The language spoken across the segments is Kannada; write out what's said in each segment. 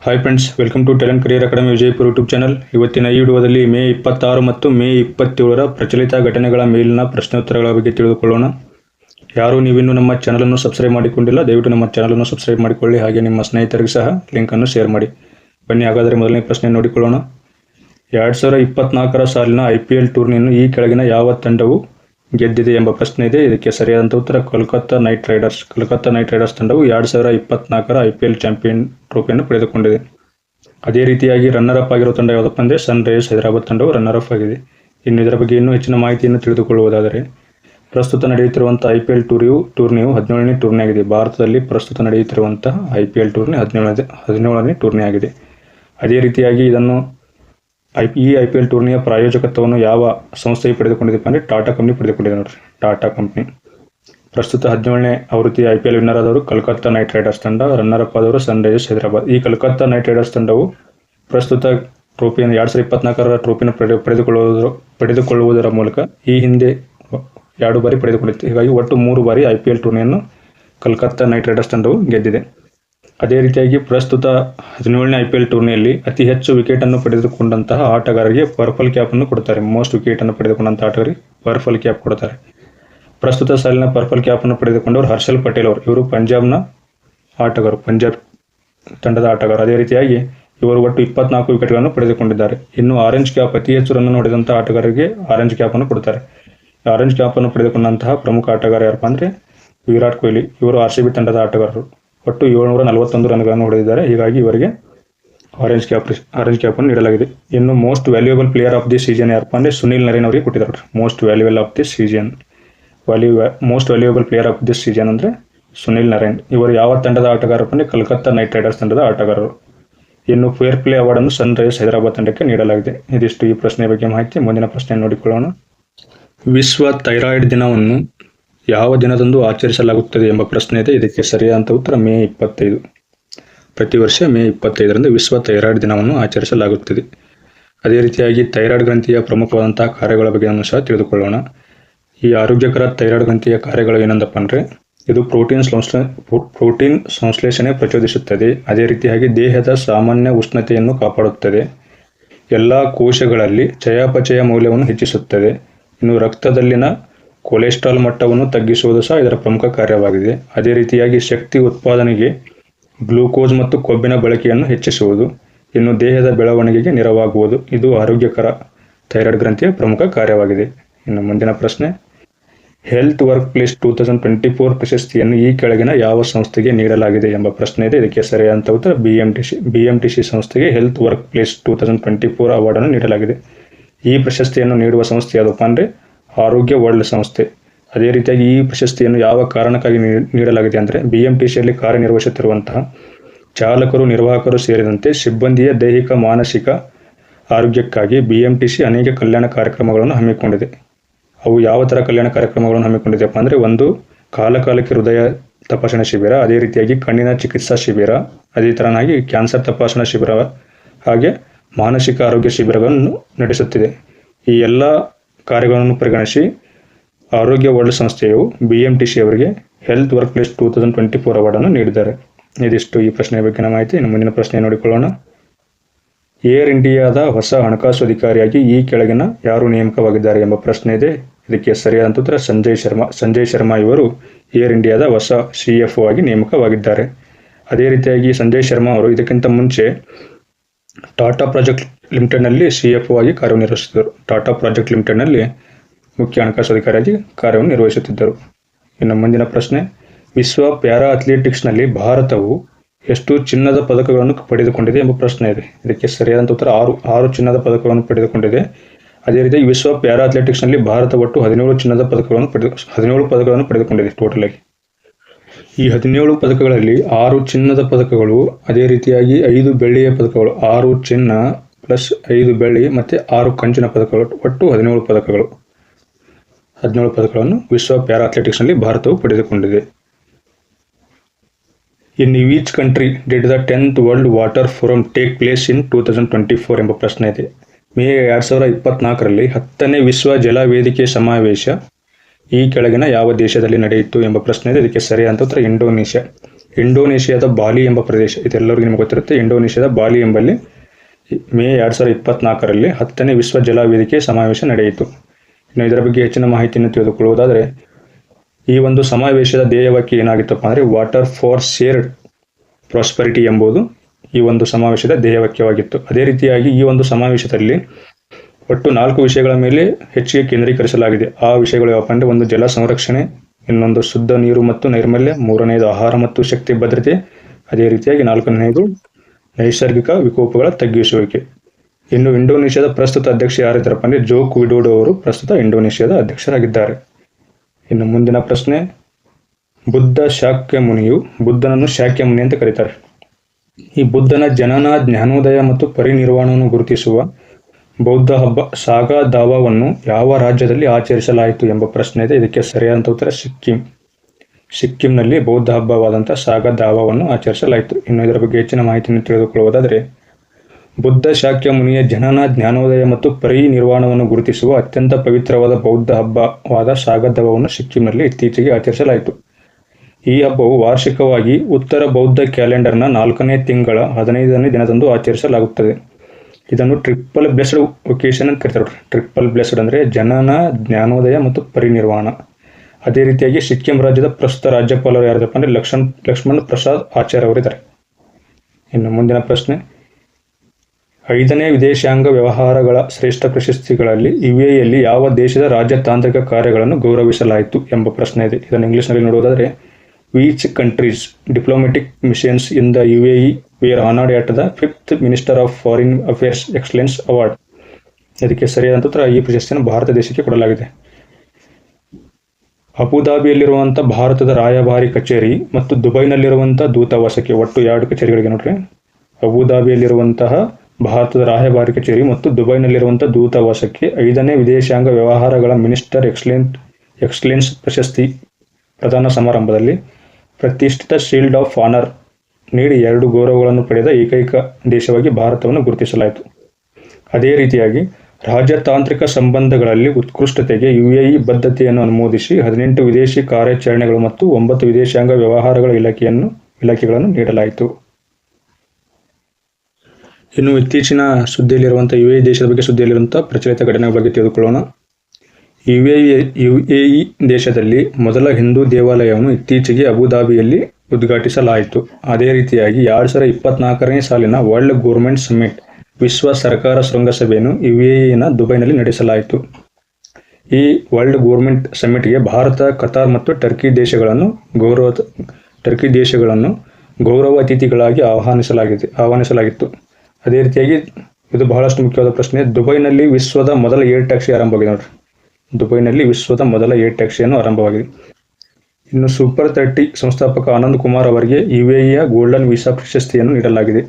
Hi friends welcome to talent career academy Vijayapura YouTube channel ಇವತ್ತಿನ ಈ ವಿಡಿಯೋದಲ್ಲಿ ಮೇ ಇಪ್ಪತ್ತಾರು ಮತ್ತು ಮೇ ಇಪ್ಪತ್ತೇಳರ ಪ್ರಚಲಿತ ಘಟನೆಗಳ ಮೇಲಿನ ಪ್ರಶ್ನೋತ್ತರಗಳ ಬಗ್ಗೆ ತಿಳಿದುಕೊಳ್ಳೋಣ. ಯಾರು ನೀವಿನ್ನೂ ನಮ್ಮ ಚಾನಲನ್ನು ಸಬ್ಸ್ಕ್ರೈಬ್ ಮಾಡಿಕೊಂಡಿಲ್ಲ, ದಯವಿಟ್ಟು ನಮ್ಮ ಚಾನಲನ್ನು ಸಬ್ಸ್ಕ್ರೈಬ್ ಮಾಡಿಕೊಳ್ಳಿ. ಹಾಗೆ ನಿಮ್ಮ ಸ್ನೇಹಿತರಿಗೆ ಸಹ ಲಿಂಕನ್ನು ಶೇರ್ ಮಾಡಿ. ಬನ್ನಿ, ಹಾಗಾದರೆ ಮೊದಲನೇ ಪ್ರಶ್ನೆ ನೋಡಿಕೊಳ್ಳೋಣ. ಎರಡು ಸಾವಿರ ಇಪ್ಪತ್ನಾಲ್ಕರ ಸಾಲಿನ ಐ ಪಿ ಎಲ್ ಟೂರ್ನಿಯನ್ನು ಈ ಕೆಳಗಿನ ಯಾವ ತಂಡವು ಗೆದ್ದಿದೆ ಎಂಬ ಪ್ರಶ್ನೆ ಇದೆ. ಇದಕ್ಕೆ ಸರಿಯಾದಂಥ ಉತ್ತರ Kolkata Knight Riders. Kolkata Knight Riders ತಂಡವು ಎರಡು ಸಾವಿರ ಇಪ್ಪತ್ನಾಲ್ಕರ ಐ ಪಿ ಎಲ್ ಚಾಂಪಿಯನ್ ಟ್ರೋಫಿಯನ್ನು ಪಡೆದುಕೊಂಡಿದೆ. ಅದೇ ರೀತಿಯಾಗಿ ರನ್ನರ್ ಅಪ್ ಆಗಿರೋ ತಂಡ ಯಾವುದಪ್ಪ ಅಂದರೆ ಸನ್ ರೈಸರ್ಸ್ ಹೈದರಾಬಾದ್ ತಂಡವು ರನ್ನರ್ ಅಪ್ ಆಗಿದೆ. ಇನ್ನು ಇದರ ಬಗ್ಗೆ ಇನ್ನೂ ಹೆಚ್ಚಿನ ಮಾಹಿತಿಯನ್ನು ತಿಳಿದುಕೊಳ್ಳುವುದಾದರೆ, ಪ್ರಸ್ತುತ ನಡೆಯುತ್ತಿರುವಂಥ ಐ ಪಿ ಎಲ್ ಟೂರಿಯು, ಟೂರ್ನಿಯು ಹದಿನೇಳನೇ ಟೂರ್ನಿ ಆಗಿದೆ. ಭಾರತದಲ್ಲಿ ಪ್ರಸ್ತುತ ನಡೆಯುತ್ತಿರುವಂಥ ಐ ಪಿ ಎಲ್ ಟೂರ್ನಿ ಹದಿನೇಳನೇ ಹದಿನೇಳನೇ ಟೂರ್ನಿ ಆಗಿದೆ. ಅದೇ ರೀತಿಯಾಗಿ ಇದನ್ನು ಐ ಈ ಐ ಪಿ ಎಲ್ ಟೂರ್ನಿಯ ಪ್ರಾಯೋಜಕತ್ವವನ್ನು ಯಾವ ಸಂಸ್ಥೆಯು ಪಡೆದುಕೊಂಡಿದೆ ಅಂದರೆ ಟಾಟಾ ಕಂಪ್ನಿ ಪಡೆದುಕೊಂಡಿದೆ ನೋಡ್ರಿ. ಟಾಟಾ ಕಂಪ್ನಿ. ಪ್ರಸ್ತುತ ಹದಿನೇಳನೇ ಆವೃತ್ತಿ ಐ ಪಿ ಎಲ್ ವಿನ್ನರ್ ಆದವರು ಕಲ್ಕತ್ತಾ ನೈಟ್ ರೈಡರ್ಸ್ ತಂಡ ರನ್ನರ್ ಅಪ್ ಆದವರು ಸನ್ ರೈಸರ್ಸ್ ಹೈದರಾಬಾದ್. ಈ ಕಲ್ಕತ್ತಾ ನೈಟ್ ರೈಡರ್ಸ್ ತಂಡವು ಪ್ರಸ್ತುತ ಟ್ರೋಫಿಯನ್ನು ಎರಡು ಸಾವಿರದ ಇಪ್ಪತ್ನಾಲ್ಕರ ಟ್ರೋಫಿಯನ್ನು ಪಡೆದು ಪಡೆದುಕೊಳ್ಳುವುದರ ಪಡೆದುಕೊಳ್ಳುವುದರ ಮೂಲಕ ಈ ಹಿಂದೆ ಎರಡು ಬಾರಿ ಪಡೆದುಕೊಂಡಿತ್ತು. ಹೀಗಾಗಿ ಒಟ್ಟು ಮೂರು ಬಾರಿ ಐ ಪಿ ಎಲ್ ಟೂರ್ನಿಯನ್ನು ಕಲ್ಕತ್ತಾ ನೈಟ್ ರೈಡರ್ಸ್ ತಂಡವು ಗೆದ್ದಿದೆ. ಅದೇ ರೀತಿಯಾಗಿ ಪ್ರಸ್ತುತ ಹದಿನೇಳನೇ ಐ ಪಿ ಎಲ್ ಟೂರ್ನಿಯಲ್ಲಿ ಅತಿ ಹೆಚ್ಚು ವಿಕೆಟನ್ನು ಪಡೆದುಕೊಂಡಂತಹ ಆಟಗಾರರಿಗೆ ಪರ್ಪಲ್ ಕ್ಯಾಪನ್ನು ಕೊಡ್ತಾರೆ. ಮೋಸ್ಟ್ ವಿಕೆಟನ್ನು ಪಡೆದುಕೊಂಡಂತಹ ಆಟಗಾರರಿಗೆ ಪರ್ಪಲ್ ಕ್ಯಾಪ್ ಕೊಡ್ತಾರೆ. ಪ್ರಸ್ತುತ ಸಾಲಿನ ಪರ್ಪಲ್ ಕ್ಯಾಪನ್ನು ಪಡೆದುಕೊಂಡವರು ಹರ್ಷಲ್ ಪಟೇಲ್ ಅವರು. ಇವರು ಪಂಜಾಬ್ನ ಆಟಗಾರರು ಪಂಜಾಬ್ ತಂಡದ ಆಟಗಾರ. ಅದೇ ರೀತಿಯಾಗಿ ಇವರು ಒಟ್ಟು ಇಪ್ಪತ್ನಾಲ್ಕು ವಿಕೆಟ್ಗಳನ್ನು ಪಡೆದುಕೊಂಡಿದ್ದಾರೆ. ಇನ್ನು ಆರೆಂಜ್ ಕ್ಯಾಪ್ ಅತಿ ಹೆಚ್ಚು ರನ್ ಹೊಡೆದಂತಹ ಆಟಗಾರರಿಗೆ ಆರೆಂಜ್ ಕ್ಯಾಪನ್ನು ಕೊಡ್ತಾರೆ. ಆರೆಂಜ್ ಕ್ಯಾಪನ್ನು ಪಡೆದುಕೊಂಡಂತಹ ಪ್ರಮುಖ ಆಟಗಾರ ಯಾರಪ್ಪ ಅಂದರೆ ವಿರಾಟ್ ಕೊಹ್ಲಿ. ಇವರು ಆರ್ ಸಿ ಬಿ ತಂಡದ ಆಟಗಾರರು. ಒಟ್ಟು ಏಳ್ನೂರ ನಲವತ್ತೊಂದು ರನ್ಗಳನ್ನು ಹೊಡೆದಿದ್ದಾರೆ. ಹೀಗಾಗಿ ಇವರಿಗೆ ಆರೆಂಜ್ ಕ್ಯಾಪ್ ಆರೆಂಜ್ ಕ್ಯಾಪನ್ನು ನೀಡಲಾಗಿದೆ. ಇನ್ನು most valuable player of the season ಯಾರಪ್ಪ ಅಂದರೆ ಸುನಿಲ್ ನರೇನ್ ಅವರಿಗೆ ಕೊಟ್ಟಿದ್ದಾರೆ most valuable of the season value most valuable player of this season ಅಂದರೆ ಸುನಿಲ್ ನರೇನ್ ಇವರು ಯಾವ ತಂಡದ ಆಟಗಾರಪ್ಪ ಅಂದರೆ ಕಲ್ಕತ್ತಾ ನೈಟ್ ರೈಡರ್ಸ್ ತಂಡದ ಆಟಗಾರರು. ಇನ್ನು ಫೇರ್ ಪ್ಲೇ ಅವಾರ್ಡನ್ನು ಸನ್ ರೈಸರ್ಸ್ ಹೈದರಾಬಾದ್ ತಂಡಕ್ಕೆ ನೀಡಲಾಗಿದೆ. ಇದಿಷ್ಟು ಈ ಪ್ರಶ್ನೆ ಬಗ್ಗೆ ಮಾಹಿತಿ. ಮುಂದಿನ ಪ್ರಶ್ನೆ ನೋಡಿಕೊಳ್ಳೋಣ. ವಿಶ್ವ ಥೈರಾಯ್ಡ್ ದಿನವನ್ನು ಯಾವ ದಿನದಂದು ಆಚರಿಸಲಾಗುತ್ತದೆ ಎಂಬ ಪ್ರಶ್ನೆ ಇದೆ ಇದಕ್ಕೆ ಸರಿಯಾದಂಥ ಉತ್ತರ ಮೇ ಇಪ್ಪತ್ತೈದು. ಪ್ರತಿ ವರ್ಷ ಮೇ ಇಪ್ಪತ್ತೈದರಂದು ವಿಶ್ವ ಥೈರಾಯ್ಡ್ ದಿನವನ್ನು ಆಚರಿಸಲಾಗುತ್ತದೆ. ಅದೇ ರೀತಿಯಾಗಿ ಥೈರಾಯ್ಡ್ ಗ್ರಂಥಿಯ ಪ್ರಮುಖವಾದಂತಹ ಕಾರ್ಯಗಳ ಬಗ್ಗೆ ಸಹ ತಿಳಿದುಕೊಳ್ಳೋಣ. ಈ ಆರೋಗ್ಯಕರ ಥೈರಾಯ್ಡ್ ಗ್ರಂಥಿಯ ಕಾರ್ಯಗಳು ಏನಂದಪ್ಪ ಅಂದರೆ, ಇದು ಪ್ರೋಟೀನ್ ಸಂಶ್ಲೇ ಪ್ರೋಟೀನ್ ಸಂಶ್ಲೇಷಣೆ ಪ್ರಚೋದಿಸುತ್ತದೆ. ಅದೇ ರೀತಿಯಾಗಿ ದೇಹದ ಸಾಮಾನ್ಯ ಉಷ್ಣತೆಯನ್ನು ಕಾಪಾಡುತ್ತದೆ. ಎಲ್ಲ ಕೋಶಗಳಲ್ಲಿ ಚಯಾಪಚಯ ಮೌಲ್ಯವನ್ನು ಹೆಚ್ಚಿಸುತ್ತದೆ. ಇನ್ನು ರಕ್ತದಲ್ಲಿನ ಕೊಲೆಸ್ಟ್ರಾಲ್ ಮಟ್ಟವನ್ನು ತಗ್ಗಿಸುವುದು ಸಹ ಇದರ ಪ್ರಮುಖ ಕಾರ್ಯವಾಗಿದೆ. ಅದೇ ರೀತಿಯಾಗಿ ಶಕ್ತಿ ಉತ್ಪಾದನೆಗೆ ಗ್ಲೂಕೋಸ್ ಮತ್ತು ಕೊಬ್ಬಿನ ಬಳಕೆಯನ್ನು ಹೆಚ್ಚಿಸುವುದು, ಇನ್ನು ದೇಹದ ಬೆಳವಣಿಗೆಗೆ ನೆರವಾಗುವುದು, ಇದು ಆರೋಗ್ಯಕರ ಥೈರಾಯ್ಡ್ ಗ್ರಂಥಿಯ ಪ್ರಮುಖ ಕಾರ್ಯವಾಗಿದೆ. ಇನ್ನು ಮುಂದಿನ ಪ್ರಶ್ನೆ, health work place two thousand twenty four ಪ್ರಶಸ್ತಿಯನ್ನು ಈ ಕೆಳಗಿನ ಯಾವ ಸಂಸ್ಥೆಗೆ ನೀಡಲಾಗಿದೆ ಎಂಬ ಪ್ರಶ್ನೆ ಇದೆ. ಇದಕ್ಕೆ ಸರಿಯಾದ ಉತ್ತರ B M T C B M T C ಸಂಸ್ಥೆಗೆ health work place two thousand twenty four ಅವಾರ್ಡನ್ನು ನೀಡಲಾಗಿದೆ. ಈ ಪ್ರಶಸ್ತಿಯನ್ನು ನೀಡುವ ಸಂಸ್ಥೆ ಯಾವುದಪ್ಪ ಅಂದರೆ ಆರೋಗ್ಯ ವರ್ಲ್ಡ್ ಸಂಸ್ಥೆ. ಅದೇ ರೀತಿಯಾಗಿ ಈ ಪ್ರಶಸ್ತಿಯನ್ನು ಯಾವ ಕಾರಣಕ್ಕಾಗಿ ನೀಡಲಾಗಿದೆ ಅಂದರೆ ಬಿ ಎಂ ಟಿ ಸಿಯಲ್ಲಿ ಕಾರ್ಯನಿರ್ವಹಿಸುತ್ತಿರುವಂತಹ ಚಾಲಕರು, ನಿರ್ವಾಹಕರು ಸೇರಿದಂತೆ ಸಿಬ್ಬಂದಿಯ ದೈಹಿಕ, ಮಾನಸಿಕ ಆರೋಗ್ಯಕ್ಕಾಗಿ ಬಿ ಎಂ ಟಿ ಸಿ ಅನೇಕ ಕಲ್ಯಾಣ ಕಾರ್ಯಕ್ರಮಗಳನ್ನು ಹಮ್ಮಿಕೊಂಡಿದೆ. ಅವು ಯಾವ ಥರ ಕಲ್ಯಾಣ ಕಾರ್ಯಕ್ರಮಗಳನ್ನು ಹಮ್ಮಿಕೊಂಡಿದೆಯಪ್ಪ ಅಂದರೆ ಒಂದು ಕಾಲಕಾಲಕ್ಕೆ ಹೃದಯ ತಪಾಸಣಾ ಶಿಬಿರ, ಅದೇ ರೀತಿಯಾಗಿ ಕಣ್ಣಿನ ಚಿಕಿತ್ಸಾ ಶಿಬಿರ, ಅದೇ ಥರನಾಗಿ ಕ್ಯಾನ್ಸರ್ ತಪಾಸಣಾ ಶಿಬಿರ ಹಾಗೆ ಮಾನಸಿಕ ಆರೋಗ್ಯ ಶಿಬಿರಗಳನ್ನು ನಡೆಸುತ್ತಿದೆ. ಈ ಎಲ್ಲ ಕಾರ್ಯಗಳನ್ನು ಪರಿಗಣಿಸಿ ಆರೋಗ್ಯ ವರ್ಲ್ಡ್ ಸಂಸ್ಥೆಯು ಬಿ ಎಂ ಟಿ ಸಿ ಅವರಿಗೆ health work place two thousand twenty four ಅವಾರ್ಡನ್ನು ನೀಡಿದ್ದಾರೆ. ಇದಿಷ್ಟು ಈ ಪ್ರಶ್ನೆಯ ಬಗ್ಗಿನ ಮಾಹಿತಿ. ಇನ್ನು ಮುಂದಿನ ಪ್ರಶ್ನೆ ನೋಡಿಕೊಳ್ಳೋಣ. ಏರ್ ಇಂಡಿಯಾದ ಹೊಸ ಹಣಕಾಸು ಅಧಿಕಾರಿಯಾಗಿ ಈ ಕೆಳಗಿನ ಯಾರು ನೇಮಕವಾಗಿದ್ದಾರೆ ಎಂಬ ಪ್ರಶ್ನೆ ಇದೆ. ಇದಕ್ಕೆ ಸರಿಯಾದ ಉತ್ತರ ಸಂಜಯ್ ಶರ್ಮಾ. ಸಂಜಯ್ ಶರ್ಮಾ ಇವರು ಏರ್ ಇಂಡಿಯಾದ ಹೊಸ ಸಿ ಎಫ್ ಆಗಿ ನೇಮಕವಾಗಿದ್ದಾರೆ. ಅದೇ ರೀತಿಯಾಗಿ ಸಂಜಯ್ ಶರ್ಮಾ ಅವರು ಇದಕ್ಕಿಂತ ಮುಂಚೆ ಟಾಟಾ ಪ್ರಾಜೆಕ್ಟ್ ಲಿಮಿಟೆಡ್ನಲ್ಲಿ ಸಿ ಎಫ್ ಆಗಿ ಕಾರ್ಯನಿರ್ವಹಿಸುತ್ತಿದ್ದರು. ಟಾಟಾ ಪ್ರಾಜೆಕ್ಟ್ ಲಿಮಿಟೆಡ್ನಲ್ಲಿ ಮುಖ್ಯ ಹಣಕಾಸು ಅಧಿಕಾರಿಯಾಗಿ ಕಾರ್ಯವನ್ನು ನಿರ್ವಹಿಸುತ್ತಿದ್ದರು. ಇನ್ನು ಮುಂದಿನ ಪ್ರಶ್ನೆ, ವಿಶ್ವ ಪ್ಯಾರಾ ಅಥ್ಲೆಟಿಕ್ಸ್ನಲ್ಲಿ ಭಾರತವು ಎಷ್ಟು ಚಿನ್ನದ ಪದಕಗಳನ್ನು ಪಡೆದುಕೊಂಡಿದೆ ಎಂಬ ಪ್ರಶ್ನೆ ಇದೆ. ಇದಕ್ಕೆ ಸರಿಯಾದಂಥ ಉತ್ತರ ಆರು ಆರು ಚಿನ್ನದ ಪದಕಗಳನ್ನು ಪಡೆದುಕೊಂಡಿದೆ. ಅದೇ ರೀತಿ ವಿಶ್ವ ಪ್ಯಾರಾ ಅಥ್ಲೆಟಿಕ್ಸ್ನಲ್ಲಿ ಭಾರತ ಒಟ್ಟು ಹದಿನೇಳು ಚಿನ್ನದ ಪದಕಗಳನ್ನು ಪಡೆದು, ಹದಿನೇಳು ಪದಕಗಳನ್ನು ಪಡೆದುಕೊಂಡಿದೆ ಟೋಟಲ್ ಆಗಿ. ಈ ಹದಿನೇಳು ಪದಕಗಳಲ್ಲಿ ಆರು ಚಿನ್ನದ ಪದಕಗಳು, ಅದೇ ರೀತಿಯಾಗಿ ಐದು ಬೆಳ್ಳಿಯ ಪದಕಗಳು, ಆರು ಚಿನ್ನ ಪ್ಲಸ್ ಐದು ಬೆಳ್ಳಿ ಮತ್ತು ಆರು ಕಂಚಿನ ಪದಕಗಳು, ಒಟ್ಟು ಹದಿನೇಳು ಪದಕಗಳು. ಹದಿನೇಳು ಪದಕಗಳನ್ನು ವಿಶ್ವ ಪ್ಯಾರಾ ಅಥ್ಲೆಟಿಕ್ಸ್ನಲ್ಲಿ ಭಾರತವು ಪಡೆದುಕೊಂಡಿದೆ. In which country did the tenth world water forum take place in two thousand twenty four ಎಂಬ ಪ್ರಶ್ನೆ ಇದೆ. ಮೇ ಎರಡು ಸಾವಿರ ಇಪ್ಪತ್ನಾಲ್ಕರಲ್ಲಿ ಹತ್ತನೇ ವಿಶ್ವ ಜಲ ವೇದಿಕೆ ಸಮಾವೇಶ ಈ ಕೆಳಗಿನ ಯಾವ ದೇಶದಲ್ಲಿ ನಡೆಯಿತು ಎಂಬ ಪ್ರಶ್ನೆ ಇದೆ. ಇದಕ್ಕೆ ಸರಿಯಾದ ಉತ್ತರ ಇಂಡೋನೇಷ್ಯಾ. ಇಂಡೋನೇಷ್ಯಾದ ಬಾಲಿ ಎಂಬ ಪ್ರದೇಶ. ಇದೆಲ್ಲರಿಗೂ ನಿಮಗೆ ಗೊತ್ತಿರುತ್ತೆ. ಇಂಡೋನೇಷ್ಯಾದ ಬಾಲಿ ಎಂಬಲ್ಲಿ ಮೇ ಎರಡು ಸಾವಿರದ ಇಪ್ಪತ್ನಾಲ್ಕರಲ್ಲಿ ಹತ್ತನೇ ವಿಶ್ವ ಜಲ ವೇದಿಕೆ ಸಮಾವೇಶ ನಡೆಯಿತು. ಇನ್ನು ಇದರ ಬಗ್ಗೆ ಹೆಚ್ಚಿನ ಮಾಹಿತಿಯನ್ನು ತಿಳಿದುಕೊಳ್ಳುವುದಾದರೆ, ಈ ಒಂದು ಸಮಾವೇಶದ ಧ್ಯೇಯವಾಕ್ಯ ಏನಾಗಿತ್ತಪ್ಪ ಅಂದರೆ ವಾಟರ್ ಫಾರ್ ಶೇರ್ಡ್ ಪ್ರಾಸ್ಪರಿಟಿ ಎಂಬುದು ಈ ಒಂದು ಸಮಾವೇಶದ ಧ್ಯೇಯವಾಕ್ಯವಾಗಿತ್ತು. ಅದೇ ರೀತಿಯಾಗಿ ಈ ಒಂದು ಸಮಾವೇಶದಲ್ಲಿ ಒಟ್ಟು ನಾಲ್ಕು ವಿಷಯಗಳ ಮೇಲೆ ಹೆಚ್ಚಿಗೆ ಕೇಂದ್ರೀಕರಿಸಲಾಗಿದೆ. ಆ ವಿಷಯಗಳು ಯಾವಪ್ಪ ಅಂದರೆ ಒಂದು ಜಲ ಸಂರಕ್ಷಣೆ, ಇನ್ನೊಂದು ಶುದ್ಧ ನೀರು ಮತ್ತು ನೈರ್ಮಲ್ಯ ಮೂರನೆಯದು ಆಹಾರ ಮತ್ತು ಶಕ್ತಿ ಭದ್ರತೆ, ಅದೇ ರೀತಿಯಾಗಿ ನಾಲ್ಕನೆಯದು ನೈಸರ್ಗಿಕ ವಿಕೋಪಗಳ ತಗ್ಗಿಸುವಿಕೆ. ಇನ್ನು ಇಂಡೋನೇಷ್ಯಾದ ಪ್ರಸ್ತುತ ಅಧ್ಯಕ್ಷ ಯಾರಿದ್ದಾರಪ್ಪ ಅಂದರೆ ಜೋಕ್ ವಿಡೋಡೋ ಅವರು ಪ್ರಸ್ತುತ ಇಂಡೋನೇಷ್ಯಾದ ಅಧ್ಯಕ್ಷರಾಗಿದ್ದಾರೆ. ಇನ್ನು ಮುಂದಿನ ಪ್ರಶ್ನೆ, ಬುದ್ಧ ಶಾಕ್ಯ ಮುನಿಯು ಬುದ್ಧನನ್ನು ಶಾಕ್ಯ ಮುನಿ ಅಂತ ಕರೀತಾರೆ. ಈ ಬುದ್ಧನ ಜನನ, ಜ್ಞಾನೋದಯ ಮತ್ತು ಪರಿನಿರ್ವಾಣವನ್ನು ಗುರುತಿಸುವ ಬೌದ್ಧ ಹಬ್ಬ ಸಾಗಾ ದಾವಾವನ್ನು ಯಾವ ರಾಜ್ಯದಲ್ಲಿ ಆಚರಿಸಲಾಯಿತು ಎಂಬ ಪ್ರಶ್ನೆ ಇದೆ. ಇದಕ್ಕೆ ಸರಿಯಾದ ಉತ್ತರ ಸಿಕ್ಕಿಂ. ಸಿಕ್ಕಿಂನಲ್ಲಿ ಬೌದ್ಧ ಹಬ್ಬವಾದಂಥ ಸಾಗಾ ದಾವಾವನ್ನು ಆಚರಿಸಲಾಯಿತು. ಇನ್ನು ಇದರ ಬಗ್ಗೆ ಹೆಚ್ಚಿನ ಮಾಹಿತಿಯನ್ನು ತಿಳಿದುಕೊಳ್ಳುವುದಾದರೆ, ಬುದ್ಧ ಶಾಕ್ಯ ಮುನಿಯ ಜನನ ಜ್ಞಾನೋದಯ ಮತ್ತು ಪರಿನಿರ್ವಾಣವನ್ನು ಗುರುತಿಸುವ ಅತ್ಯಂತ ಪವಿತ್ರವಾದ ಬೌದ್ಧ ಹಬ್ಬವಾದ ಸಾಗದ್ದವವನ್ನು ಸಿಕ್ಕಿಂನಲ್ಲಿ ಇತ್ತೀಚೆಗೆ ಆಚರಿಸಲಾಯಿತು. ಈ ಹಬ್ಬವು ವಾರ್ಷಿಕವಾಗಿ ಉತ್ತರ ಬೌದ್ಧ ಕ್ಯಾಲೆಂಡರ್ನ ನಾಲ್ಕನೇ ತಿಂಗಳ ಹದಿನೈದನೇ ದಿನದಂದು ಆಚರಿಸಲಾಗುತ್ತದೆ. ಇದನ್ನು ಟ್ರಿಪಲ್ ಬ್ಲೆಸ್ಡ್ ವೊಕೇಶನ್ ಅಂತ ಕರಿತಾರೆ ಟ್ರಿಪಲ್ ಬ್ಲೆಸ್ಡ್ ಅಂದರೆ ಜನನ, ಜ್ಞಾನೋದಯ ಮತ್ತು ಪರಿನಿರ್ವಾಣ. ಅದೇ ರೀತಿಯಾಗಿ ಸಿಕ್ಕಿಂ ರಾಜ್ಯದ ಪ್ರಸ್ತುತ ರಾಜ್ಯಪಾಲರು ಯಾರದಪ್ಪ ಅಂದರೆ ಲಕ್ಷ್ಮಣ್ ಲಕ್ಷ್ಮಣ್ ಪ್ರಸಾದ್ ಆಚಾರ್ಯ ಅವರಿದ್ದಾರೆ. ಇನ್ನು ಮುಂದಿನ ಪ್ರಶ್ನೆ. ಐದನೇ ವಿದೇಶಾಂಗ ವ್ಯವಹಾರಗಳ ಶ್ರೇಷ್ಠ ಪ್ರಶಸ್ತಿಗಳಲ್ಲಿ ಯುಎಯಲ್ಲಿ ಯಾವ ದೇಶದ ರಾಜತಾಂತ್ರಿಕ ಕಾರ್ಯಗಳನ್ನು ಗೌರವಿಸಲಾಯಿತು ಎಂಬ ಪ್ರಶ್ನೆ ಇದೆ. ಇದನ್ನು ಇಂಗ್ಲೀಷ್ನಲ್ಲಿ ನೋಡುವುದಾದರೆ which countries diplomatic missions in the U A were honoured at the fifth minister of foreign affairs excellence award ಇದಕ್ಕೆ ಸರಿಯಾದಂಥ ಈ ಪ್ರಶಸ್ತಿಯನ್ನು ಭಾರತ ದೇಶಕ್ಕೆ ಕೊಡಲಾಗಿದೆ. ಅಬುಧಾಬಿಯಲ್ಲಿರುವಂಥ ಭಾರತದ ರಾಯಭಾರಿ ಕಚೇರಿ ಮತ್ತು ದುಬೈನಲ್ಲಿರುವಂಥ ದೂತಾವಾಸಕ್ಕೆ ಒಟ್ಟು ಎರಡು ಕಚೇರಿಗಳಿಗೆ ನೋಡ್ರಿ. ಅಬುದಾಬಿಯಲ್ಲಿರುವಂತಹ ಭಾರತದ ರಾಯಭಾರಿ ಕಚೇರಿ ಮತ್ತು ದುಬೈನಲ್ಲಿರುವಂಥ ದೂತಾವಾಸಕ್ಕೆ ಐದನೇ ವಿದೇಶಾಂಗ ವ್ಯವಹಾರಗಳ ಮಿನಿಸ್ಟರ್ ಎಕ್ಸಲೆಂಟ್ ಎಕ್ಸಲೆನ್ಸ್ ಪ್ರಶಸ್ತಿ ಪ್ರದಾನ ಸಮಾರಂಭದಲ್ಲಿ ಪ್ರತಿಷ್ಠಿತ ಶೀಲ್ಡ್ ಆಫ್ ಆನರ್ ನೀಡಿ ಎರಡು ಗೌರವಗಳನ್ನು ಪಡೆದ ಏಕೈಕ ದೇಶವಾಗಿ ಭಾರತವನ್ನು ಗುರುತಿಸಲಾಯಿತು. ಅದೇ ರೀತಿಯಾಗಿ ರಾಜತಾಂತ್ರಿಕ ಸಂಬಂಧಗಳಲ್ಲಿ ಉತ್ಕೃಷ್ಟತೆಗೆ ಯುಎಇ ಬದ್ಧತೆಯನ್ನು ಅನುಮೋದಿಸಿ ಹದಿನೆಂಟು ವಿದೇಶಿ ಕಾರ್ಯಾಚರಣೆಗಳು ಮತ್ತು ಒಂಬತ್ತು ವಿದೇಶಾಂಗ ವ್ಯವಹಾರಗಳ ಇಲಾಖೆಯನ್ನು, ಇಲಾಖೆಗಳನ್ನು ನೀಡಲಾಯಿತು. ಇನ್ನು ಇತ್ತೀಚಿನ ಸುದ್ದಿಯಲ್ಲಿರುವಂಥ ಯು ದೇಶದ ಬಗ್ಗೆ ಸುದ್ದಿಯಲ್ಲಿರುವಂಥ ಪ್ರಚಲಿತ ಘಟನೆಗಳ ಬಗ್ಗೆ ತಿಳಿದುಕೊಳ್ಳೋಣ. ಯು ಎ ಯು ಎ ದೇಶದಲ್ಲಿ ಮೊದಲ ಹಿಂದೂ ದೇವಾಲಯವನ್ನು ಇತ್ತೀಚೆಗೆ ಅಬುದಾಬಿಯಲ್ಲಿ ಉದ್ಘಾಟಿಸಲಾಯಿತು. ಅದೇ ರೀತಿಯಾಗಿ ಎರಡು ಸಾವಿರದ ಇಪ್ಪತ್ನಾಲ್ಕನೇ ಸಾಲಿನ ವರ್ಲ್ಡ್ ಗೋರ್ಮೆಂಟ್ ಸಮ್ಮಿಟ್, ವಿಶ್ವ ಸರ್ಕಾರ ಶೃಂಗಸಭೆಯನ್ನು ಯು ಎ ಇನ ದುಬೈನಲ್ಲಿ ನಡೆಸಲಾಯಿತು. ಈ ವರ್ಲ್ಡ್ ಗೋರ್ಮೆಂಟ್ ಸಮಿಟ್ಗೆ ಭಾರತ, ಕತಾರ್ ಮತ್ತು ಟರ್ಕಿ ದೇಶಗಳನ್ನು ಗೌರವ, ಟರ್ಕಿ ದೇಶಗಳನ್ನು ಗೌರವ ಅತಿಥಿಗಳಾಗಿ ಆಹ್ವಾನಿಸಲಾಗಿದೆ, ಆಹ್ವಾನಿಸಲಾಗಿತ್ತು. ಅದೇ ರೀತಿಯಾಗಿ ಇದು ಬಹಳಷ್ಟು ಮುಖ್ಯವಾದ ಪ್ರಶ್ನೆ. ದುಬೈನಲ್ಲಿ ವಿಶ್ವದ ಮೊದಲ ಏರ್ ಟ್ಯಾಕ್ಸಿ ಆರಂಭವಾಗಿದೆ ನೋಡ್ರಿ. ದುಬೈನಲ್ಲಿ ವಿಶ್ವದ ಮೊದಲ ಏರ್ ಟ್ಯಾಕ್ಸಿಯನ್ನು ಆರಂಭವಾಗಿದೆ. ಇನ್ನು ಸೂಪರ್ ತರ್ಟಿ ಸಂಸ್ಥಾಪಕ ಆನಂದ್ ಕುಮಾರ್ ಅವರಿಗೆ ಯು ಎಇಯ ಗೋಲ್ಡನ್ ವೀಸಾ ಪ್ರಶಸ್ತಿಯನ್ನು ನೀಡಲಾಗಿದೆ.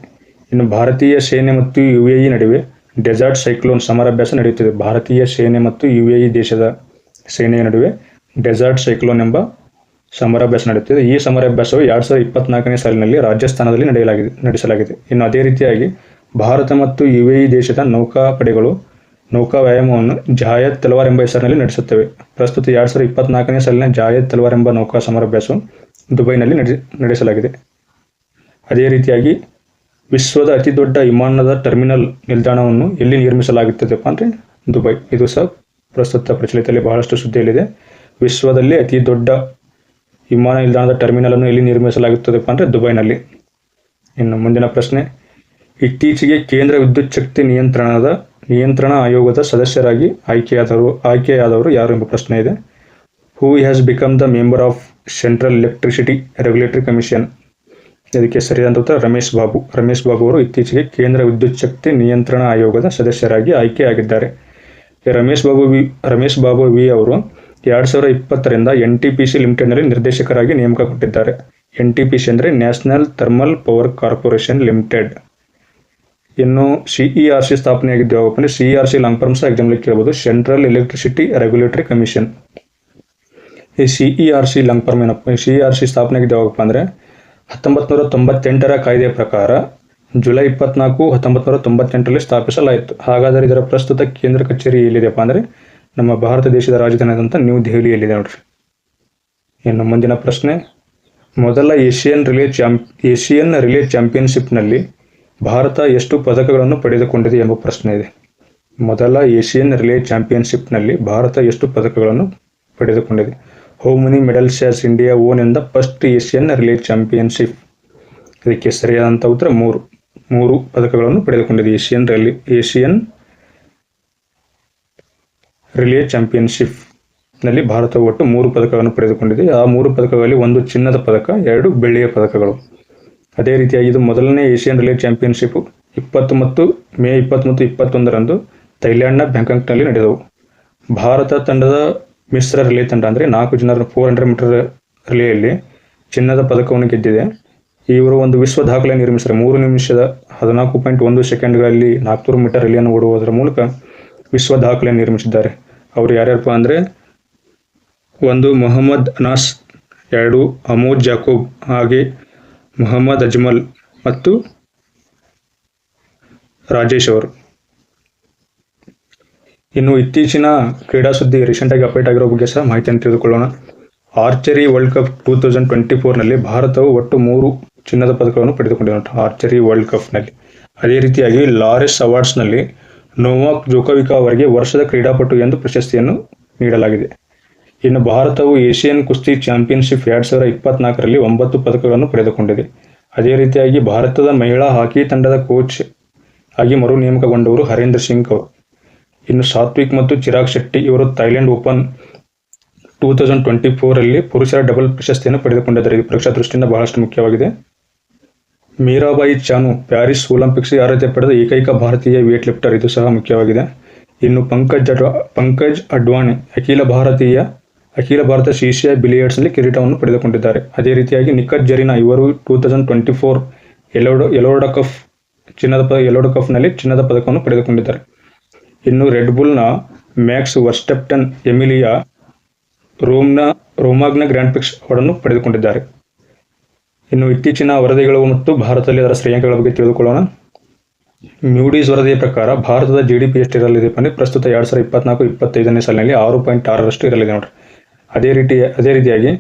ಇನ್ನು ಭಾರತೀಯ ಸೇನೆ ಮತ್ತು ಯು ಎ ಇ ನಡುವೆ ಡೆಸರ್ಟ್ ಸೈಕ್ಲೋನ್ ಸಮರಾಭ್ಯಾಸ ನಡೆಯುತ್ತಿದೆ. ಭಾರತೀಯ ಸೇನೆ ಮತ್ತು ಯು ಎ ಇ ದೇಶದ ಸೇನೆಯ ನಡುವೆ ಡೆಸರ್ಟ್ ಸೈಕ್ಲೋನ್ ಎಂಬ ಸಮರಾಭ್ಯಾಸ ನಡೆಯುತ್ತಿದೆ. ಈ ಸಮರಾಭ್ಯಾಸವು ಎರಡು ಸಾವಿರದ ಇಪ್ಪತ್ನಾಲ್ಕನೇ ಸಾಲಿನಲ್ಲಿ ರಾಜಸ್ಥಾನದಲ್ಲಿ ನಡೆಯಲಾಗಿದೆ, ನಡೆಸಲಾಗಿದೆ. ಇನ್ನು ಅದೇ ರೀತಿಯಾಗಿ ಭಾರತ ಮತ್ತು ಯು ಎ ಇ ದೇಶದ ನೌಕಾಪಡೆಗಳು ನೌಕಾ ವ್ಯಾಯಾಮವನ್ನು ಜಾಯದ್ ತಲವಾರ್ ಎಂಬ ಹೆಸರಿನಲ್ಲಿ ನಡೆಸುತ್ತವೆ. ಪ್ರಸ್ತುತ ಎರಡು ಸಾವಿರದ ಇಪ್ಪತ್ನಾಲ್ಕನೇ ಸಾಲಿನ ಜಾಯದ್ ತಲವಾರ್ ಎಂಬ ನೌಕಾ ಸಮರಾಭ್ಯಾಸವು ದುಬೈನಲ್ಲಿ ನಡೆ ನಡೆಸಲಾಗಿದೆ. ಅದೇ ರೀತಿಯಾಗಿ ವಿಶ್ವದ ಅತಿ ದೊಡ್ಡ ವಿಮಾನದ ಟರ್ಮಿನಲ್ ನಿಲ್ದಾಣವನ್ನು ಎಲ್ಲಿ ನಿರ್ಮಿಸಲಾಗುತ್ತದೆಪ್ಪ ಅಂದರೆ ದುಬೈ. ಇದು ಸಹ ಪ್ರಸ್ತುತ ಪ್ರಚಲಿತದಲ್ಲಿ ಬಹಳಷ್ಟು ಸುದ್ದಿಯಲ್ಲಿದೆ. ವಿಶ್ವದಲ್ಲಿ ಅತಿ ದೊಡ್ಡ ವಿಮಾನ ನಿಲ್ದಾಣದ ಟರ್ಮಿನಲ್ ಅನ್ನು ಎಲ್ಲಿ ನಿರ್ಮಿಸಲಾಗುತ್ತದೆಪ್ಪ ಅಂದರೆ ದುಬೈನಲ್ಲಿ. ಇನ್ನು ಮುಂದಿನ ಪ್ರಶ್ನೆ ಇತ್ತೀಚೆಗೆ ಕೇಂದ್ರ ವಿದ್ಯುತ್ ಶಕ್ತಿ ನಿಯಂತ್ರಣದ, ನಿಯಂತ್ರಣ ಆಯೋಗದ ಸದಸ್ಯರಾಗಿ ಆಯ್ಕೆಯಾದವರು ಆಯ್ಕೆಯಾದವರು ಯಾರು ಎಂಬ ಪ್ರಶ್ನೆ ಇದೆ. Who has become the member of central electricity regulatory commission ಇದಕ್ಕೆ ಸರಿಯಾದ ಉತ್ತರ ರಮೇಶ್ ಬಾಬು. ರಮೇಶ್ ಬಾಬು ಅವರು ಇತ್ತೀಚೆಗೆ ಕೇಂದ್ರ ವಿದ್ಯುತ್ ಶಕ್ತಿ ನಿಯಂತ್ರಣ ಆಯೋಗದ ಸದಸ್ಯರಾಗಿ ಆಯ್ಕೆಯಾಗಿದ್ದಾರೆ. ರಮೇಶ್ ಬಾಬು ವಿ, ರಮೇಶ್ ಬಾಬು ವಿ ಅವರು ಎರಡು ಸಾವಿರದ ಇಪ್ಪತ್ತರಿಂದ ಎನ್ ಟಿ ಪಿ ಸಿ ಲಿಮಿಟೆಡ್ನಲ್ಲಿ ನಿರ್ದೇಶಕರಾಗಿ ನೇಮಕ ಕೊಟ್ಟಿದ್ದಾರೆ. ಎನ್ ಟಿ ಪಿ ಸಿ ಅಂದರೆ national thermal power corporation limited. ಇನ್ನು ಸಿ ಇ ಆರ್ ಸಿ ಸ್ಥಾಪನೆಯಾಗಿದ್ದು ಯಾವಪ್ಪ ಅಂದರೆ C R C long term ಸಹ ಎಕ್ಸಾಮ್ಲಿ ಕೇಳ್ಬೋದು ಸೆಂಟ್ರಲ್ ಎಲೆಕ್ಟ್ರಿಸಿಟಿ ರೆಗ್ಯುಲೇಟರಿ ಕಮಿಷನ್. ಈ C E R C long term ಏನಪ್ಪ ಸಿ ಆರ್ ಸಿ ಸ್ಥಾಪನೆಯಾಗಿದ್ದು ಯಾವಪ್ಪ ಅಂದರೆ ಹತ್ತೊಂಬತ್ತು ನೂರ ತೊಂಬತ್ತೆಂಟರ ಕಾಯ್ದೆಯ ಪ್ರಕಾರ ಜುಲೈ ಇಪ್ಪತ್ನಾಲ್ಕು ಹತ್ತೊಂಬತ್ತು ನೂರ ತೊಂಬತ್ತೆಂಟರಲ್ಲಿ ಸ್ಥಾಪಿಸಲಾಯಿತು. ಹಾಗಾದರೆ ಇದರ ಪ್ರಸ್ತುತ ಕೇಂದ್ರ ಕಚೇರಿ ಎಲ್ಲಿದೆಯಪ್ಪ ಅಂದರೆ ನಮ್ಮ ಭಾರತ ದೇಶದ ರಾಜಧಾನಿ ರಾಜಧಾನಿಯಾದಂಥ ನ್ಯೂ ದೆಹಲಿಯಲ್ಲಿದೆ ನೋಡ್ರಿ. ಇನ್ನು ಮುಂದಿನ ಪ್ರಶ್ನೆ. ಮೊದಲ Asian relay champ Asian relay ಚಾಂಪಿಯನ್ಶಿಪ್ನಲ್ಲಿ ಭಾರತ ಎಷ್ಟು ಪದಕಗಳನ್ನು ಪಡೆದುಕೊಂಡಿದೆ ಎಂಬ ಪ್ರಶ್ನೆ ಇದೆ. ಮೊದಲ ಏಷಿಯನ್ ರಿಲೇ ಚಾಂಪಿಯನ್ಶಿಪ್ನಲ್ಲಿ ಭಾರತ ಎಷ್ಟು ಪದಕಗಳನ್ನು ಪಡೆದುಕೊಂಡಿದೆ. How many medals has India won in first Asian relay championship ಇದಕ್ಕೆ ಸರಿಯಾದಂಥ ಉತ್ತರ ಮೂರು. ಮೂರು ಪದಕಗಳನ್ನು ಪಡೆದುಕೊಂಡಿದೆ ಏಷಿಯನ್ ರಿಲೇ ಏಷಿಯನ್ ರಿಲೇ ಚಾಂಪಿಯನ್ಶಿಪ್ನಲ್ಲಿ ಭಾರತ ಒಟ್ಟು ಮೂರು ಪದಕಗಳನ್ನು ಪಡೆದುಕೊಂಡಿದೆ. ಆ ಮೂರು ಪದಕಗಳಲ್ಲಿ ಒಂದು ಚಿನ್ನದ ಪದಕ, ಎರಡು ಬೆಳ್ಳಿಯ ಪದಕಗಳು. ಅದೇ ರೀತಿಯಾಗಿ ಇದು ಮೊದಲನೇ ಏಷಿಯನ್ ರಿಲೇ ಚಾಂಪಿಯನ್ಶಿಪ್ ಇಪ್ಪತ್ತು ಮತ್ತು ಮೇ ಇಪ್ಪತ್ತು ಮತ್ತು ಇಪ್ಪತ್ತೊಂದರಂದು ಥೈಲ್ಯಾಂಡ್ನ ಬ್ಯಾಂಕಾಕ್ನಲ್ಲಿ ನಡೆದವು. ಭಾರತ ತಂಡದ ಮಿಶ್ರ ರಿಲೇ ತಂಡ ಅಂದರೆ ನಾಲ್ಕು ಜನರ ಫೋರ್ ಹಂಡ್ರೆಡ್ ಮೀಟರ್ ರಿಲೇಯಲ್ಲಿ ಚಿನ್ನದ ಪದಕವನ್ನು ಗೆದ್ದಿದೆ. ಇವರು ಒಂದು ವಿಶ್ವ ದಾಖಲೆ ನಿರ್ಮಿಸಿದರೆ ಮೂರು ನಿಮಿಷದ ಹದಿನಾಲ್ಕು ಪಾಯಿಂಟ್ ಒಂದು ಸೆಕೆಂಡ್ಗಳಲ್ಲಿ ನಾಲ್ಕುನೂರು ಮೀಟರ್ ರಿಲಿಯನ್ನು ಓಡುವುದರ ಮೂಲಕ ವಿಶ್ವ ದಾಖಲೆ ನಿರ್ಮಿಸಿದ್ದಾರೆ. ಅವರು ಯಾರ್ಯಾರಪ್ಪ ಅಂದರೆ ಒಂದು ಮೊಹಮ್ಮದ್ ಅನಾಸ್, ಎರಡು ಅಮೋದ್ ಜಾಕೂಬ್ ಹಾಗೆ ಮೊಹಮ್ಮದ್ ಅಜ್ಮಲ್ ಮತ್ತು ರಾಜೇಶ್ ಅವರು. ಇನ್ನು ಇತ್ತೀಚಿನ ಕ್ರೀಡಾ ಸುದ್ದಿ ರೀಸೆಂಟಾಗಿ ಅಪ್ಡೇಟ್ ಆಗಿರೋ ಬಗ್ಗೆ ಸಹ ಮಾಹಿತಿಯನ್ನು ತಿಳಿದುಕೊಳ್ಳೋಣ. Archery world cup two thousand twenty ಫೋರ್ನಲ್ಲಿ ಭಾರತವು ಒಟ್ಟು ಮೂರು ಚಿನ್ನದ ಪದಕಗಳನ್ನು ಪಡೆದುಕೊಂಡಿದೆ ಆರ್ಚರಿ ವರ್ಲ್ಡ್ ಕಪ್ನಲ್ಲಿ ಅದೇ ರೀತಿಯಾಗಿ ಲಾರೆಸ್ ಅವಾರ್ಡ್ಸ್ನಲ್ಲಿ ನೋವಾಕ್ ಜೋಕೋವಿಕಾ ಅವರಿಗೆ ವರ್ಷದ ಕ್ರೀಡಾಪಟು ಎಂದು ಪ್ರಶಸ್ತಿಯನ್ನು ನೀಡಲಾಗಿದೆ. ಇನ್ನು ಭಾರತವು ಏಷ್ಯನ್ ಕುಸ್ತಿ ಚಾಂಪಿಯನ್ಶಿಪ್ ಎರಡು ಸಾವಿರ ಇಪ್ಪತ್ನಾಲ್ಕರಲ್ಲಿ ಒಂಬತ್ತು ಪದಕಗಳನ್ನು ಪಡೆದುಕೊಂಡಿದೆ. ಅದೇ ರೀತಿಯಾಗಿ ಭಾರತದ ಮಹಿಳಾ ಹಾಕಿ ತಂಡದ ಕೋಚ್ ಆಗಿ ಮರು ನೇಮಕಗೊಂಡವರು ಹರೇಂದ್ರ ಸಿಂಗ್ ಅವರು. ಇನ್ನು ಸಾತ್ವಿಕ್ ಮತ್ತು ಚಿರಾಗ್ ಶೆಟ್ಟಿ ಇವರು Thailand open two thousand twenty ಫೋರಲ್ಲಿ ಪುರುಷರ ಡಬಲ್ ಪ್ರಶಸ್ತಿಯನ್ನು ಪಡೆದುಕೊಂಡಿದ್ದಾರೆ. ಇದು ಪರೀಕ್ಷಾ ದೃಷ್ಟಿಯಿಂದ ಬಹಳಷ್ಟು ಮುಖ್ಯವಾಗಿದೆ. ಮೀರಾಬಾಯಿ ಚಾನು ಪ್ಯಾರಿಸ್ ಒಲಿಂಪಿಕ್ಸ್ ಅರ್ಹತೆ ಪಡೆದ ಏಕೈಕ ಭಾರತೀಯ ವೇಟ್ ಲಿಫ್ಟರ್ ಇದು ಸಹ ಮುಖ್ಯವಾಗಿದೆ. ಇನ್ನು ಪಂಕಜ್ ಅಡ್ವಾ, ಪಂಕಜ್ ಅಡ್ವಾಣಿ, ಅಖಿಲ ಭಾರತೀಯ ಅಖಿಲ ಭಾರತ ಶಿಶಿಯ ಬಿಲಿಯರ್ಡ್ಸ್ನಲ್ಲಿ ಕಿರೀಟವನ್ನು ಪಡೆದುಕೊಂಡಿದ್ದಾರೆ. ಅದೇ ರೀತಿಯಾಗಿ ನಿಖತ್ ಜರೀನಾ ಇವರು two thousand twenty four Elorda Elorda cup ಚಿನ್ನದ ಪದ ಎಲೋಡ ಕಫ್ನಲ್ಲಿ ಚಿನ್ನದ ಪದಕವನ್ನು ಪಡೆದುಕೊಂಡಿದ್ದಾರೆ. ಇನ್ನು ರೆಡ್ ಬುಲ್ನ ಮ್ಯಾಕ್ಸ್ ವರ್ಸ್ಟೆಪ್ಟನ್ ಎಮಿಲಿಯಾ ರೋಮ್ನ ರೋಮಾಗ್ನ ಗ್ರ್ಯಾಂಡ್ ಪಿಕ್ಸ್ ಅವರನ್ನು ಪಡೆದುಕೊಂಡಿದ್ದಾರೆ. ಇನ್ನು ಇತ್ತೀಚಿನ ವರದಿಗಳು ಮತ್ತು ಭಾರತದಲ್ಲಿ ಅದರ ಶ್ರೇಯಾಂಕಗಳ ಬಗ್ಗೆ ತಿಳಿದುಕೊಳ್ಳೋಣ. ಮ್ಯೂಡೀಸ್ ವರದಿಯ ಪ್ರಕಾರ ಭಾರತದ ಜಿ ಡಿ ಪಿ ಎಷ್ಟಿರಲಿದೆ ಅಂದರೆ ಪ್ರಸ್ತುತ ಎರಡು ಸಾವಿರದ ಇಪ್ಪತ್ನಾಲ್ಕು, ಇಪ್ಪತ್ತೈದನೇ ಸಾಲಿನಲ್ಲಿ ಆರು ಪಾಯಿಂಟ್ ಆರರಷ್ಟು ಇರಲಿದೆ ನೋಡ್ರಿ. ಅದೇ ರೀತಿ, ಅದೇ ರೀತಿಯಾಗಿ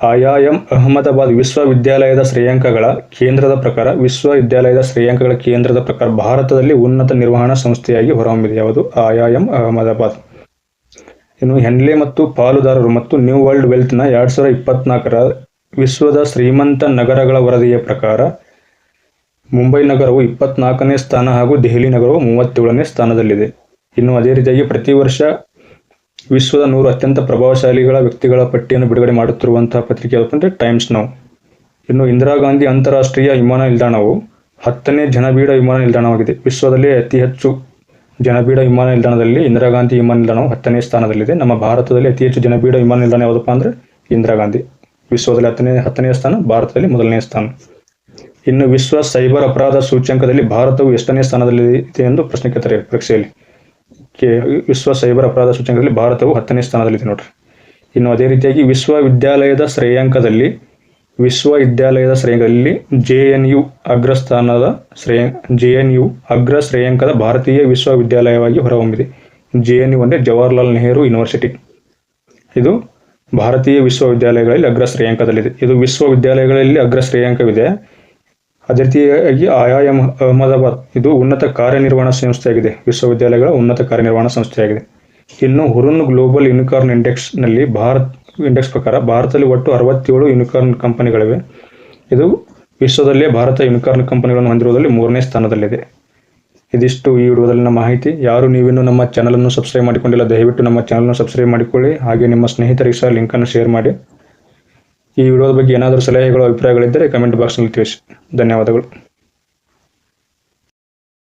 ಐಐಎಂ ಅಹಮದಾಬಾದ್ ವಿಶ್ವವಿದ್ಯಾಲಯದ ಶ್ರೇಯಾಂಕಗಳ ಕೇಂದ್ರದ ಪ್ರಕಾರ, ವಿಶ್ವವಿದ್ಯಾಲಯದ ಶ್ರೇಯಾಂಕಗಳ ಕೇಂದ್ರದ ಪ್ರಕಾರ ಭಾರತದಲ್ಲಿ ಉನ್ನತ ನಿರ್ವಹಣಾ ಸಂಸ್ಥೆಯಾಗಿ ಹೊರಹೊಮ್ಮಿದೆ. ಯಾವುದು? ಐಐಎಂ ಅಹಮದಾಬಾದ್. ಇನ್ನು ಹೆನ್ಲೆ ಮತ್ತು ಪಾಲುದಾರರು ಮತ್ತು ನ್ಯೂ ವರ್ಲ್ಡ್ ವೆಲ್ತ್ನ ಎರಡು ಸಾವಿರದ ಇಪ್ಪತ್ನಾಲ್ಕರ ವಿಶ್ವದ ಶ್ರೀಮಂತ ನಗರಗಳ ವರದಿಯ ಪ್ರಕಾರ, ಮುಂಬೈ ನಗರವು ಇಪ್ಪತ್ನಾಲ್ಕನೇ ಸ್ಥಾನ ಹಾಗೂ ದೆಹಲಿ ನಗರವು ಮೂವತ್ತೇಳನೇ ಸ್ಥಾನದಲ್ಲಿದೆ. ಇನ್ನು ಅದೇ ರೀತಿಯಾಗಿ ಪ್ರತಿ ವರ್ಷ ವಿಶ್ವದ ನೂರು ಅತ್ಯಂತ ಪ್ರಭಾವಶಾಲಿಗಳ ವ್ಯಕ್ತಿಗಳ ಪಟ್ಟಿಯನ್ನು ಬಿಡುಗಡೆ ಮಾಡುತ್ತಿರುವಂತಹ ಪತ್ರಿಕೆ ಯಾವುದು ಅಂದರೆ ಟೈಮ್ಸ್ ನೌ. ಇನ್ನು ಇಂದಿರಾ ಗಾಂಧಿ ಅಂತಾರಾಷ್ಟ್ರೀಯ ವಿಮಾನ ನಿಲ್ದಾಣವು ಹತ್ತನೇ ಜನಬೀಡ ವಿಮಾನ ನಿಲ್ದಾಣವಾಗಿದೆ. ವಿಶ್ವದಲ್ಲಿ ಅತಿ ಹೆಚ್ಚು ಜನಬೀಡ ವಿಮಾನ ನಿಲ್ದಾಣದಲ್ಲಿ ಇಂದಿರಾ ಗಾಂಧಿ ವಿಮಾನ ನಿಲ್ದಾಣವು ಹತ್ತನೇ ಸ್ಥಾನದಲ್ಲಿದೆ. ನಮ್ಮ ಭಾರತದಲ್ಲಿ ಅತಿ ಹೆಚ್ಚು ಜನಬೀಡ ವಿಮಾನ ನಿಲ್ದಾಣ ಯಾವುದಪ್ಪ ಅಂದರೆ ಇಂದಿರಾ ಗಾಂಧಿ. ವಿಶ್ವದಲ್ಲಿ ಹತ್ತನೇ ಹತ್ತನೇ ಸ್ಥಾನ, ಭಾರತದಲ್ಲಿ ಮೊದಲನೇ ಸ್ಥಾನ. ಇನ್ನು ವಿಶ್ವ ಸೈಬರ್ ಅಪರಾಧ ಸೂಚ್ಯಂಕದಲ್ಲಿ ಭಾರತವು ಎಷ್ಟನೇ ಸ್ಥಾನದಲ್ಲಿದೆ ಎಂದು ಪ್ರಶ್ನೆ ಕೇಳ್ತಾರೆ ಪರೀಕ್ಷೆಯಲ್ಲಿ. ಕೆ ವಿಶ್ವ ಸೈಬರ್ ಅಪರಾಧ ಸೂಚ್ಯಂಕದಲ್ಲಿ ಭಾರತವು ಹತ್ತನೇ ಸ್ಥಾನದಲ್ಲಿದೆ ನೋಡ್ರಿ. ಇನ್ನು ಅದೇ ರೀತಿಯಾಗಿ ವಿಶ್ವವಿದ್ಯಾಲಯದ ಶ್ರೇಯಾಂಕದಲ್ಲಿ ವಿಶ್ವವಿದ್ಯಾಲಯದ ಶ್ರೇಯಾಂಕದಲ್ಲಿ ಜೆ ಎನ್ ಯು ಅಗ್ರಸ್ಥಾನದ ಶ್ರೇಯ ಜೆ ಎನ್ ಯು ಅಗ್ರ ಶ್ರೇಯಾಂಕದ ಭಾರತೀಯ ವಿಶ್ವವಿದ್ಯಾಲಯವಾಗಿ ಹೊರಹೊಮ್ಮಿದೆ. ಜೆ ಎನ್ ಯು ಅಂದರೆ ಜವಾಹರ್ಲಾಲ್ ನೆಹರು ಯೂನಿವರ್ಸಿಟಿ. ಇದು ಭಾರತೀಯ ವಿಶ್ವವಿದ್ಯಾಲಯಗಳಲ್ಲಿ ಅಗ್ರ ಶ್ರೇಯಾಂಕದಲ್ಲಿದೆ ಇದು ವಿಶ್ವವಿದ್ಯಾಲಯಗಳಲ್ಲಿ ಅಗ್ರ ಶ್ರೇಯಾಂಕವಿದೆ ಅದೇ ರೀತಿಯಾಗಿ ಐಐಎಂ ಅಹಮದಾಬಾದ್. ಇದು ಉನ್ನತ ಕಾರ್ಯನಿರ್ವಹಣಾ ಸಂಸ್ಥೆಯಾಗಿದೆ. ವಿಶ್ವವಿದ್ಯಾಲಯಗಳ ಉನ್ನತ ಕಾರ್ಯನಿರ್ವಹಣಾ ಸಂಸ್ಥೆಯಾಗಿದೆ. ಇನ್ನು ಹುರುನ್ ಗ್ಲೋಬಲ್ ಯುನಿಕಾರ್ನ್ ಇಂಡೆಕ್ಸ್ನಲ್ಲಿ ಭಾರತ್, ಇಂಡೆಕ್ಸ್ ಪ್ರಕಾರ ಭಾರತದಲ್ಲಿ ಒಟ್ಟು ಅರವತ್ತೇಳು ಯುನಿಕಾರ್ನ್ ಕಂಪನಿಗಳಿವೆ. ಇದು ವಿಶ್ವದಲ್ಲೇ ಭಾರತ ಯುನಿಕಾರ್ನ್ ಕಂಪನಿಗಳನ್ನು ಹೊಂದಿರುವುದರಲ್ಲಿ ಮೂರನೇ ಸ್ಥಾನದಲ್ಲಿದೆ. ಇದಿಷ್ಟು ಈ ವಿಡಿಯೋದಲ್ಲಿನ ಮಾಹಿತಿ. ಯಾರು ನೀವಿನ್ನೂ ನಮ್ಮ ಚಾನಲನ್ನು ಸಬ್ಸ್ಕ್ರೈಬ್ ಮಾಡಿಕೊಂಡಿಲ್ಲ, ದಯವಿಟ್ಟು ನಮ್ಮ ಚಾನಲನ್ನು ಸಬ್ಸ್ಕ್ರೈಬ್ ಮಾಡಿಕೊಳ್ಳಿ. ಹಾಗೆ ನಿಮ್ಮ ಸ್ನೇಹಿತರಿಗೆ ಸಹ ಲಿಂಕನ್ನು ಶೇರ್ ಮಾಡಿ. ಈ ವಿಡಿಯೋದ ಬಗ್ಗೆ ಏನಾದರೂ ಸಲಹೆಗಳು ಅಭಿಪ್ರಾಯಗಳಿದ್ದರೆ ಕಮೆಂಟ್ ಬಾಕ್ಸ್ನಲ್ಲಿ ತಿಳಿಸಿ. ಧನ್ಯವಾದಗಳು.